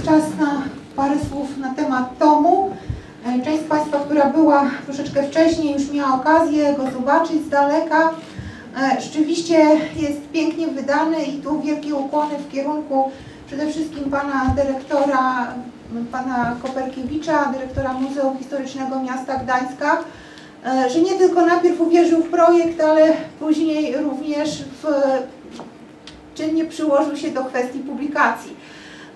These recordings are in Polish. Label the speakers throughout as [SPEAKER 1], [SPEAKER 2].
[SPEAKER 1] Czas na parę słów na temat tomu. E, Część z Państwa, która była troszeczkę wcześniej, już miała okazję go zobaczyć z daleka. E, Rzeczywiście jest pięknie wydany i tu wielkie ukłony w kierunku przede wszystkim pana dyrektora, pana Koperkiewicza, dyrektora Muzeum Historycznego Miasta Gdańska, e, że nie tylko najpierw uwierzył w projekt, ale później również w, czynnie przyłożył się do kwestii publikacji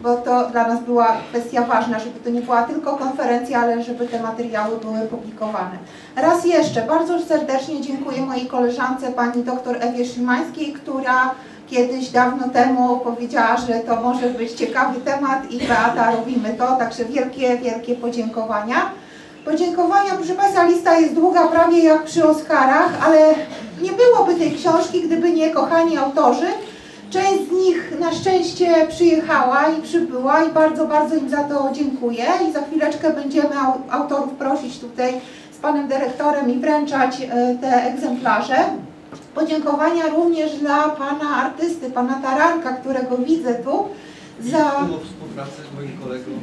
[SPEAKER 1] bo to dla nas była kwestia ważna, żeby to nie była tylko konferencja, ale żeby te materiały były publikowane. Raz jeszcze bardzo serdecznie dziękuję mojej koleżance, pani dr Ewie Szymańskiej, która kiedyś dawno temu powiedziała, że to może być ciekawy temat i Beata robimy to, także wielkie, wielkie podziękowania. Podziękowania, proszę Państwa, lista jest długa, prawie jak przy Oscarach, ale nie byłoby tej książki, gdyby nie kochani autorzy, Część z nich na szczęście przyjechała i przybyła i bardzo, bardzo im za to dziękuję i za chwileczkę będziemy autorów prosić tutaj z panem dyrektorem i wręczać te egzemplarze. Podziękowania również dla pana artysty, pana Taranka, którego widzę tu.
[SPEAKER 2] Za... współpracę moim kolegom.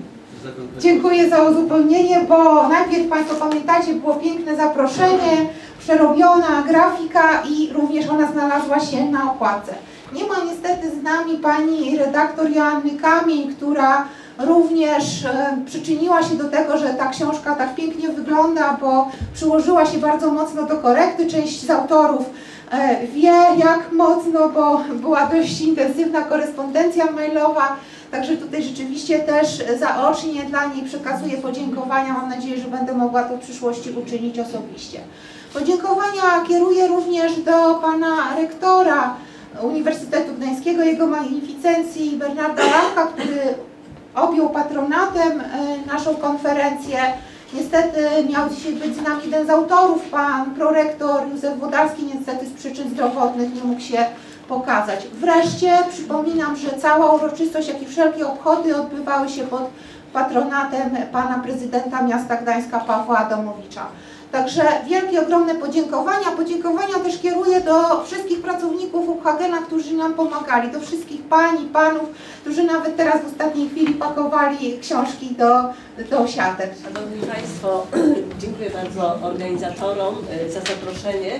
[SPEAKER 1] Dziękuję za uzupełnienie, bo najpierw Państwo pamiętacie, było piękne zaproszenie, przerobiona grafika i również ona znalazła się na okładce. Nie ma niestety z nami pani redaktor Joanny Kamień, która również e, przyczyniła się do tego, że ta książka tak pięknie wygląda, bo przyłożyła się bardzo mocno do korekty. Część z autorów e, wie jak mocno, bo była dość intensywna korespondencja mailowa. Także tutaj rzeczywiście też zaocznie dla niej przekazuję podziękowania. Mam nadzieję, że będę mogła to w przyszłości uczynić osobiście. Podziękowania kieruję również do pana rektora Uniwersytetu Gdańskiego, jego magnificencji Bernarda Ramka, który objął patronatem naszą konferencję. Niestety miał dzisiaj być z nami jeden z autorów, pan prorektor Józef Wodalski, niestety z przyczyn zdrowotnych nie mógł się pokazać. Wreszcie przypominam, że cała uroczystość, jak i wszelkie obchody odbywały się pod patronatem pana prezydenta miasta Gdańska Pawła Adamowicza. Także wielkie, ogromne podziękowania. Podziękowania też kieruję do wszystkich pracowników UHGena, którzy nam pomagali, do wszystkich pań i panów, którzy nawet teraz w ostatniej chwili pakowali książki do, do siatek.
[SPEAKER 3] Szanowni Państwo, dziękuję bardzo organizatorom y, za zaproszenie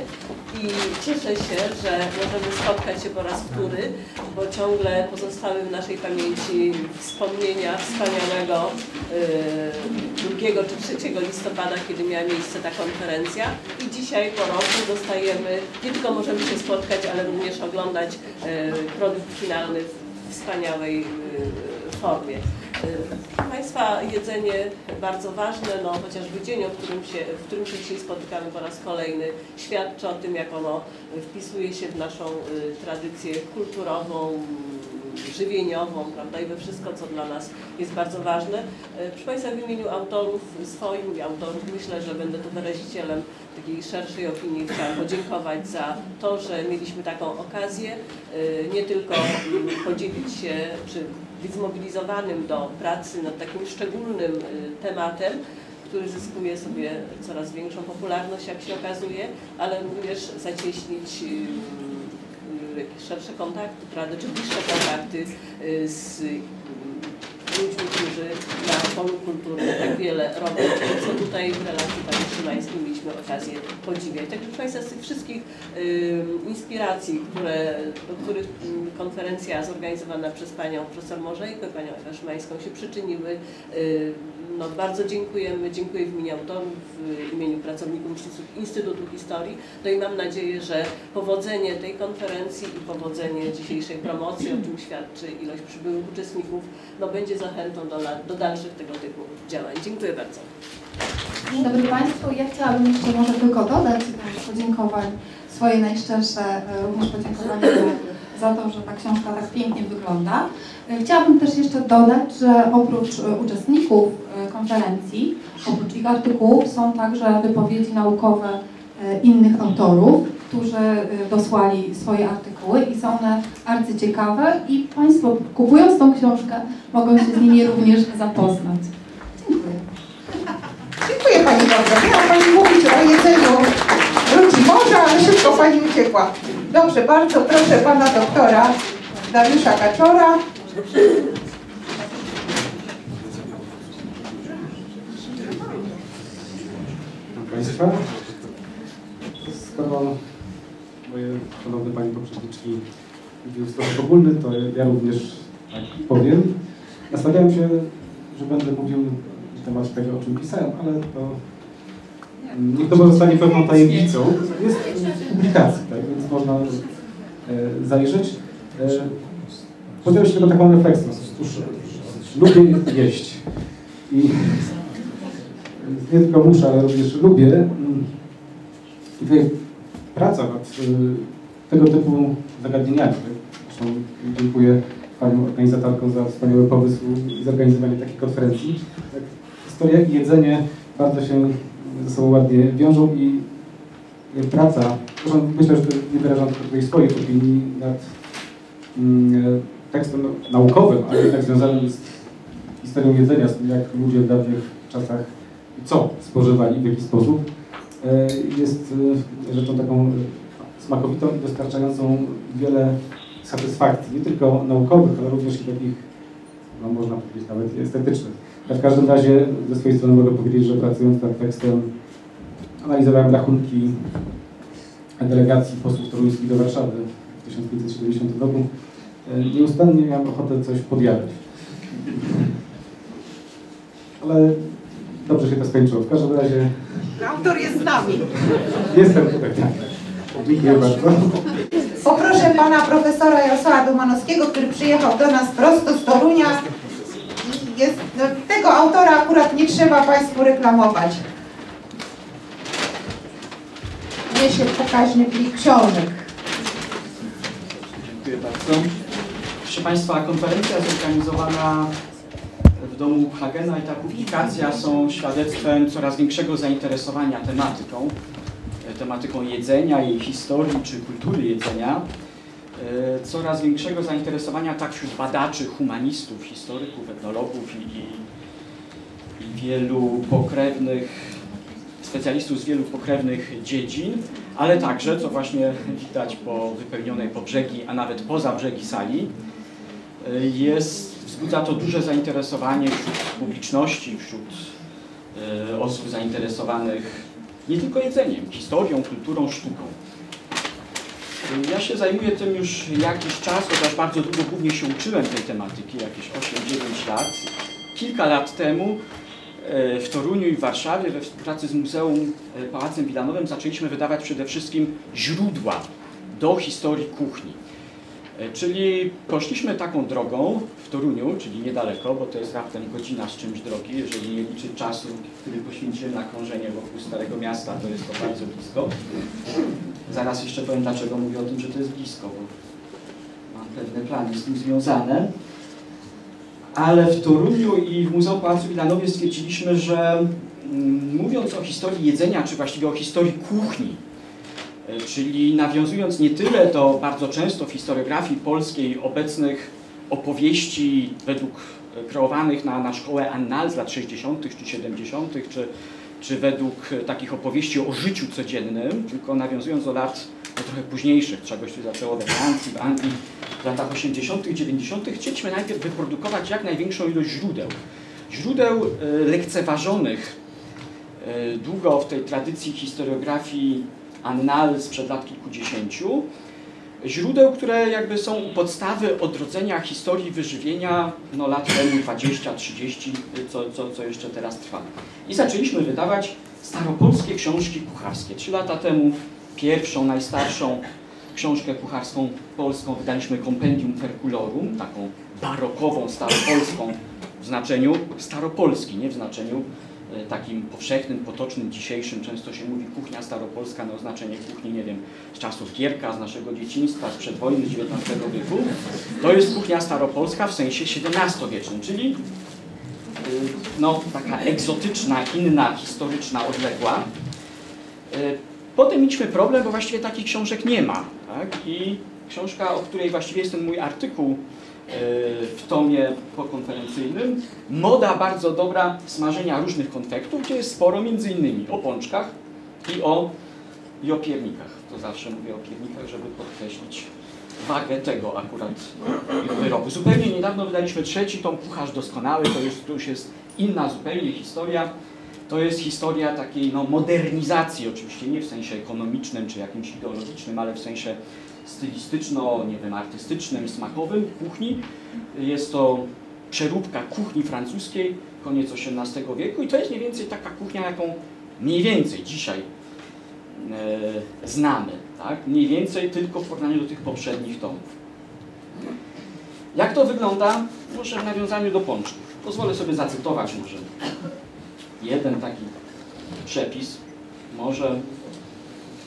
[SPEAKER 3] i cieszę się, że możemy spotkać się po raz wtóry, bo ciągle pozostały w naszej pamięci wspomnienia wspaniałego 2 czy 3 listopada, kiedy miała miejsce ta konferencja i dzisiaj po roku dostajemy, nie tylko możemy się spotkać, ale również oglądać produkt finalny w wspaniałej formie. Państwa jedzenie bardzo ważne, no chociażby dzień, o którym się, w którym się dzisiaj spotykamy po raz kolejny, świadczy o tym, jak ono wpisuje się w naszą tradycję kulturową, żywieniową, prawda, i we wszystko, co dla nas jest bardzo ważne. Proszę Państwa, w imieniu autorów swoim i autorów myślę, że będę tu wyrazicielem takiej szerszej opinii. Chciałam podziękować za to, że mieliśmy taką okazję, nie tylko podzielić się, czy być zmobilizowanym do pracy nad takim szczególnym tematem, który zyskuje sobie coraz większą popularność, jak się okazuje, ale również zacieśnić jakieś szersze kontakty, prawda, czy bliższe kontakty z ludźmi, którzy na polu kultury tak wiele robią, co tutaj w relacji Pani Szymańskiej mieliśmy okazję podziwiać. Także proszę Państwa, z tych wszystkich inspiracji, które, do których konferencja zorganizowana przez Panią profesor Morzejko i Panią Ewę Szymańską się przyczyniły, no, bardzo dziękujemy, dziękuję w imieniu autorów, w imieniu pracowników Instytutu Historii. No i mam nadzieję, że powodzenie tej konferencji i powodzenie dzisiejszej promocji, o czym świadczy ilość przybyłych uczestników, no będzie zachętą do, do dalszych tego typu działań. Dziękuję bardzo.
[SPEAKER 4] Dzień dobry Państwu. Ja chciałabym jeszcze może tylko dodać podziękowań, swoje najszczersze również podziękowania za to, że ta książka tak pięknie wygląda. Chciałabym też jeszcze dodać, że oprócz uczestników konferencji, oprócz ich artykułów są także wypowiedzi naukowe innych autorów, którzy dosłali swoje artykuły i są one arcyciekawe i Państwo kupując tą książkę mogą się z nimi również zapoznać. Dziękuję
[SPEAKER 1] dobrze. Miała Pani mówić o jedzeniu ludzi morza, ale szybko Pani uciekła. Dobrze, bardzo proszę Pana doktora Dariusza Kaczora.
[SPEAKER 5] Państwa, skoro moje szanowne Pani poprzedniczki mówiły w sposób ogólny, to ja również tak powiem. Nastawiałem się, że będę mówił na temat tego, o czym pisałem, ale to to pozostanie pewną tajemnicą. Jest w publikacji, tak, więc można e, zajrzeć. E, Podzielę się tylko taką refleksją. Otóż lubię jeść. I nie tylko muszę, ale również lubię. I tutaj praca nad y, tego typu zagadnieniami. tak? Zresztą dziękuję Paniom organizatorkom za wspaniały pomysł i zorganizowanie takiej konferencji. Tak, historia i jedzenie bardzo się ze sobą ładnie wiążą i praca, myślę, że nie wyrażam tutaj swoich opinii nad mm, tekstem naukowym, ale jednak związanym z historią jedzenia, z tym jak ludzie w dawnych czasach co spożywali, w jaki sposób, e, jest e, rzeczą taką e, smakowitą i dostarczającą wiele satysfakcji, nie tylko naukowych, ale również i takich, no można powiedzieć nawet estetycznych. Ja w każdym razie ze swojej strony mogę powiedzieć, że pracując nad tekstem analizowałem rachunki delegacji posłów toruńskich do Warszawy w 1570 roku. Nieustannie miałem ochotę coś podjadać. Ale dobrze się to skończyło. W każdym razie
[SPEAKER 1] Autor jest z nami.
[SPEAKER 5] jestem tutaj, tak. Dziękuję bardzo.
[SPEAKER 1] Poproszę pana profesora Jarosława Dumanowskiego, który przyjechał do nas prosto z Torunia. Jest, no, tego autora akurat nie trzeba Państwu reklamować. Niesie pokaźny plik książek.
[SPEAKER 6] Dziękuję bardzo. Proszę Państwa, konferencja zorganizowana w domu Hagena i ta publikacja są świadectwem coraz większego zainteresowania tematyką, e, tematyką jedzenia, jej historii czy kultury jedzenia, coraz większego zainteresowania tak wśród badaczy, humanistów, historyków, etnologów i, i, i wielu pokrewnych specjalistów z wielu pokrewnych dziedzin, ale także, co właśnie widać po wypełnionej po brzegi, a nawet poza brzegi sali, jest, wzbudza to duże zainteresowanie wśród publiczności, wśród e, osób zainteresowanych nie tylko jedzeniem, historią, kulturą, sztuką. Ja się zajmuję tym już jakiś czas, chociaż bardzo długo głównie się uczyłem tej tematyki, jakieś 8-9 lat. Kilka lat temu e, w Toruniu i w Warszawie we współpracy z Muzeum e, Pałacem Wilanowym zaczęliśmy wydawać przede wszystkim źródła do historii kuchni. E, Czyli poszliśmy taką drogą w Toruniu, czyli niedaleko, bo to jest raptem godzina z czymś drogi, jeżeli nie liczyć czasu, który poświęciłem na krążenie wokół Starego Miasta, to jest to bardzo blisko. Zaraz jeszcze powiem, dlaczego mówię o tym, że to jest blisko, bo mam pewne plany z tym związane. Ale w Toruniu i w Muzeum Pałacu Wilanowie stwierdziliśmy, że mm, mówiąc o historii jedzenia, czy właściwie o historii kuchni, czyli nawiązując nie tyle do bardzo często w historiografii polskiej obecnych opowieści według e, kreowanych na, na szkołę Annal z lat 60. czy 70., czy, czy według e, takich opowieści o życiu codziennym, tylko nawiązując do lat no, trochę późniejszych, czegoś się zaczęło we Francji, w Anglii, w latach 80., 90., chcieliśmy najpierw wyprodukować jak największą ilość źródeł. Źródeł e, lekceważonych e, długo w tej tradycji historiografii annal sprzed lat kilkudziesięciu. Źródeł, które jakby są podstawy odrodzenia historii wyżywienia no, lat temu 20, 30, co, co, co jeszcze teraz trwa. I zaczęliśmy wydawać staropolskie książki kucharskie. Trzy lata temu pierwszą, najstarszą książkę kucharską polską wydaliśmy Compendium Ferculorum, taką barokową, staropolską w znaczeniu staropolski, nie w znaczeniu takim powszechnym, potocznym, dzisiejszym. Często się mówi kuchnia staropolska na oznaczenie kuchni, nie wiem, z czasów Gierka, z naszego dzieciństwa, z przedwojny, z XIX wieku. To jest kuchnia staropolska w sensie XVII-wiecznym, czyli y, no, taka egzotyczna, inna, historyczna, odległa. Y, Potem mieliśmy problem, bo właściwie takich książek nie ma. Tak? I książka, o której właściwie jest ten mój artykuł w tomie pokonferencyjnym, moda bardzo dobra smażenia różnych konfektów, gdzie jest sporo między innymi o pączkach i o, i o piernikach. To zawsze mówię o piernikach, żeby podkreślić wagę tego akurat wyrobu. Zupełnie niedawno wydaliśmy trzeci tom Kucharz Doskonały, to, jest, to już jest inna zupełnie historia. To jest historia takiej no, modernizacji, oczywiście nie w sensie ekonomicznym czy jakimś ideologicznym, ale w sensie stylistyczno, nie wiem, artystycznym, smakowym kuchni. Jest to przeróbka kuchni francuskiej, koniec XVIII wieku i to jest mniej więcej taka kuchnia, jaką mniej więcej dzisiaj e, znamy, tak? Mniej więcej tylko w porównaniu do tych poprzednich tomów. Jak to wygląda? Może w nawiązaniu do pączków. Pozwolę sobie zacytować może jeden taki przepis. Może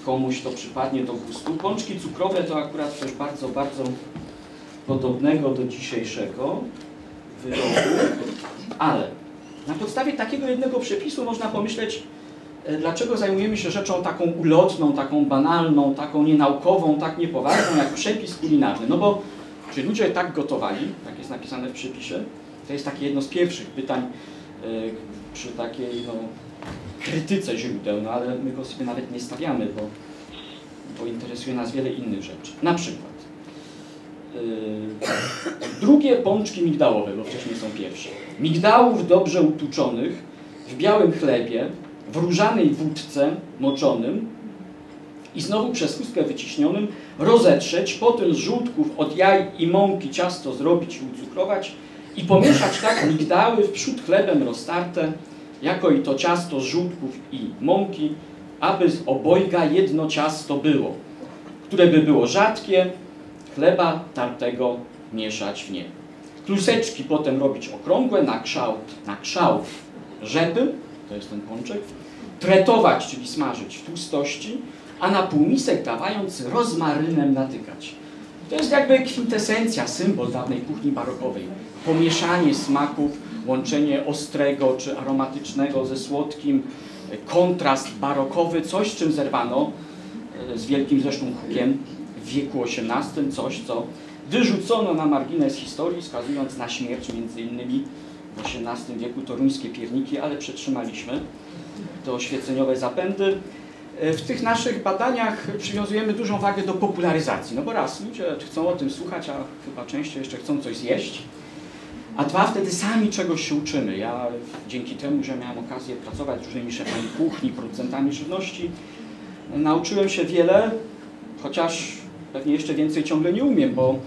[SPEAKER 6] komuś to przypadnie do gustu. Pączki cukrowe to akurat coś bardzo, bardzo podobnego do dzisiejszego wyrobu, ale na podstawie takiego jednego przepisu można pomyśleć, e, dlaczego zajmujemy się rzeczą taką ulotną, taką banalną, taką nienaukową, tak niepoważną jak przepis kulinarny. No bo czy ludzie tak gotowali, tak jest napisane w przepisie? To jest takie jedno z pierwszych pytań e, przy takiej no, krytyce źródeł, no ale my go sobie nawet nie stawiamy, bo, bo interesuje nas wiele innych rzeczy. Na przykład e, drugie pączki migdałowe, bo wcześniej są pierwsze. Migdałów dobrze utłuczonych w białym chlebie, w różanej wódce moczonym i znowu przez chustkę wyciśnionym rozetrzeć, potem z żółtków od jaj i mąki ciasto zrobić i ucukrować i pomieszać tak migdały wprzód chlebem roztarte, jako i to ciasto z żółtków i mąki, aby z obojga jedno ciasto było, które by było rzadkie, chleba tartego mieszać w nie. Kluseczki potem robić okrągłe na kształt, na kształt rzepy, to jest ten pączek, tretować, czyli smażyć w tłustości, a na półmisek dawając rozmarynem natykać. To jest jakby kwintesencja, symbol dawnej kuchni barokowej. Pomieszanie smaków, łączenie ostrego czy aromatycznego ze słodkim, kontrast barokowy, coś czym zerwano e, z wielkim zresztą hukiem w wieku XVIII, coś co wyrzucono na margines historii, wskazując na śmierć między innymi w XVIII wieku toruńskie pierniki, ale przetrzymaliśmy te oświeceniowe zapędy. E, W tych naszych badaniach przywiązujemy dużą wagę do popularyzacji, no bo raz, ludzie chcą o tym słuchać, a chyba częściej jeszcze chcą coś zjeść, a dwa, wtedy sami czegoś się uczymy. Ja dzięki temu, że miałem okazję pracować z różnymi szefami kuchni, producentami żywności, nauczyłem się wiele, chociaż pewnie jeszcze więcej ciągle nie umiem, bo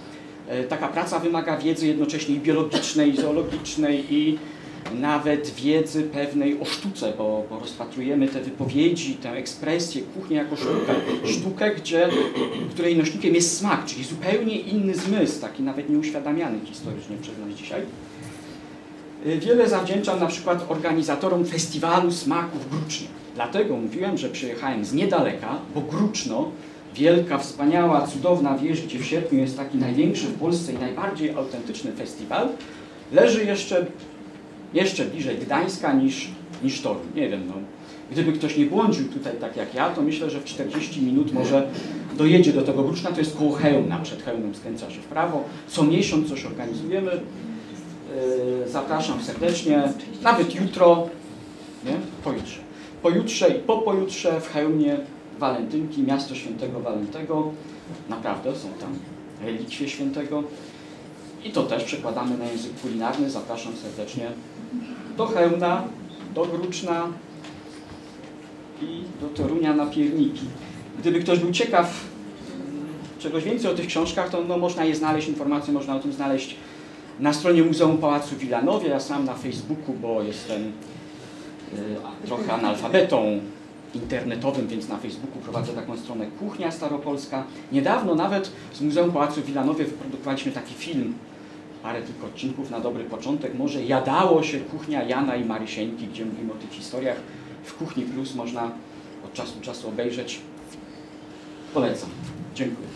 [SPEAKER 6] e, taka praca wymaga wiedzy jednocześnie i biologicznej, i zoologicznej, i nawet wiedzy pewnej o sztuce, bo, bo rozpatrujemy te wypowiedzi, tę ekspresję, kuchnię jako sztukę. Sztukę, gdzie, której nośnikiem jest smak, czyli zupełnie inny zmysł, taki nawet nieuświadamiany historycznie przez nas dzisiaj. Y, Wiele zawdzięczam na przykład organizatorom festiwalu smaków w Grucznie. Dlatego mówiłem, że przyjechałem z niedaleka, bo Gruczno, wielka, wspaniała, cudowna wieś, gdzie w sierpniu jest taki największy w Polsce i najbardziej autentyczny festiwal, leży jeszcze jeszcze bliżej Gdańska niż, niż Toruń. Nie wiem, no. Gdyby ktoś nie błądził tutaj tak jak ja, to myślę, że w 40 minut może dojedzie do tego Gruczna, to jest koło Chełmna, przed Chełmem skręca się w prawo. Co miesiąc coś organizujemy. Yy, zapraszam serdecznie, nawet jutro, nie? Pojutrze. Pojutrze i po pojutrze w Chełmie Walentynki, miasto świętego Walentego. Naprawdę są tam relikwie świętego. I to też przekładamy na język kulinarny. Zapraszam serdecznie do Chełmna, do Gruczna i do Torunia na pierniki. Gdyby ktoś był ciekaw czegoś więcej o tych książkach, to no, można je znaleźć, informacje można o tym znaleźć na stronie Muzeum Pałacu Wilanowie, ja sam na Facebooku, bo jestem y, trochę analfabetą internetowym, więc na Facebooku prowadzę taką stronę Kuchnia Staropolska. Niedawno nawet z Muzeum Pałacu Wilanowie wyprodukowaliśmy taki film, parę tylko odcinków na dobry początek. Może jadało się kuchnia Jana i Marysieńki, gdzie mówimy o tych historiach. W Kuchni Plus można od czasu do czasu obejrzeć. Polecam. Dziękuję.